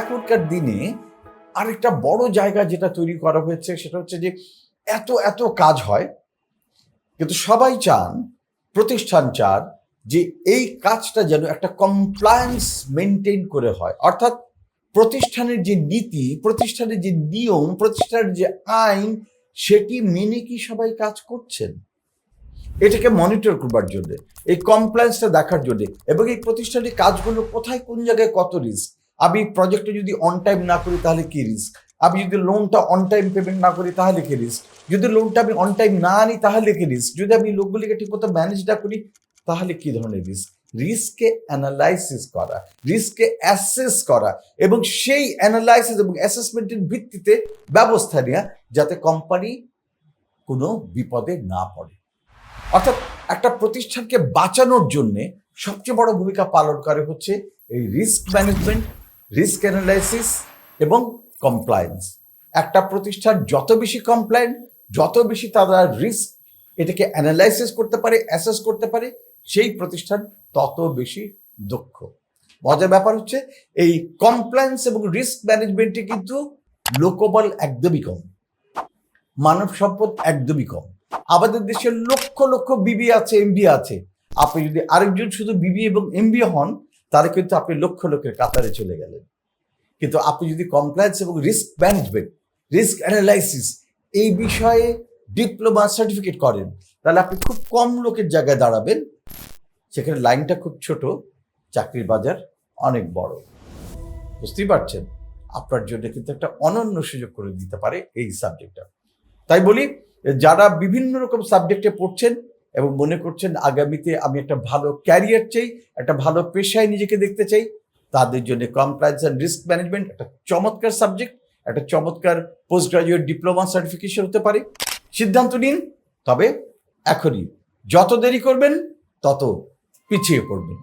এখনকার দিনে আরেকটা বড় জায়গা যেটা তৈরি করা হয়েছে, সেটা হচ্ছে যে এত এত কাজ হয়, কিন্তু সবাই চান, প্রতিষ্ঠান চান যে এই কাজটা যেন একটা কমপ্লায়েন্স মেনটেন করে হয়। অর্থাৎ প্রতিষ্ঠানের যে নীতি, প্রতিষ্ঠানের যে নিয়ম, প্রতিষ্ঠানের যে আইন, সেটি মেনে কি সবাই কাজ করছেন? এটাকে মনিটর করবার জন্য, এই কমপ্লায়েন্সটা দেখার জন্য, এবং এই প্রতিষ্ঠানের কাজগুলো কোথায়, কোন জায়গায়, কত রিস্ক আমি প্রজেক্টে যদি অন টাইম না করি তাহলে কি রিস্ক আমি যদি লোনটা অন টাইম পেমেন্ট না করি তাহলে কি রিস্ক যদি লোনটা আমি অন টাইম না আনি তাহলে কি রিস্ক যদি আমি লোকগুলিকে ঠিকমতো ম্যানেজ না করি তাহলে কি ধরনের রিস্ক রিস্ককে অ্যানালাইসিস করা রিস্ককে অ্যাসেস করা এবং সেই অ্যানালাইসিস এবং অ্যাসেসমেন্টের ভিত্তিতে ব্যবস্থা নেওয়া যাতে কোম্পানি কোনো বিপদে না পড়ে। অর্থাৎ একটা প্রতিষ্ঠানকে বাঁচানোর জন্যে সবচেয়ে বড় ভূমিকা পালন করে হচ্ছে এই রিস্ক ম্যানেজমেন্ট রিস্ক অ্যানালাইসিস এবং কমপ্লায়েন্স একটা প্রতিষ্ঠান যত বেশি কমপ্লায়েন্ট যত বেশি তারা রিস্ক এটাকে অ্যানালাইসিস করতে পারে অ্যাসেস করতে পারে, সেই প্রতিষ্ঠান তত বেশি দক্ষ। মজার ব্যাপার হচ্ছে, এই কমপ্লায়েন্স এবং রিস্ক ম্যানেজমেন্টে কিন্তু লোকবল একদমই কম। মানব সম্পদ একদমই কম। আমাদের দেশে লক্ষ লক্ষ বিবি আছে এমবি আছে। আপনি যদি আরেকজন শুধু বিবি এবং এমবি হন তাহলে কিন্তু আপনি লক্ষ লোকের কাতারে চলে গেলেন। কিন্তু আপনি যদি কমপ্লায়েন্স এবং রিস্ক ম্যানেজমেন্ট রিস্ক অ্যানালাইসিস এই বিষয়ে ডিপ্লোমা সার্টিফিকেট করেন, তাহলে আপনি খুব কম লোকের জায়গায় দাঁড়াবেন। সেখানে লাইনটা খুব ছোট, চাকরির বাজার অনেক বড়। বুঝতেই পারছেন? আপনার জন্য কিন্তু একটা অনন্য সুযোগ করে দিতে পারে এই সাবজেক্টটা তাই বলি, যারা বিভিন্ন রকম সাবজেক্টে পড়ছেন এবং মনে করছেন আগামীতে আমি একটা ভালো ক্যারিয়ার চাই, একটা ভালো পেশায় নিজেকে দেখতে চাই, তাদের জন্য কমপ্লায়েন্স অ্যান্ড রিস্ক ম্যানেজমেন্ট একটা চমৎকার সাবজেক্ট একটা চমৎকার পোস্ট গ্রাজুয়েট ডিপ্লোমা সার্টিফিকেশন হতে পারে। সিদ্ধান্ত নিন, তবে এখনই। যত দেরি করবেন, তত পিছিয়ে পড়বেন।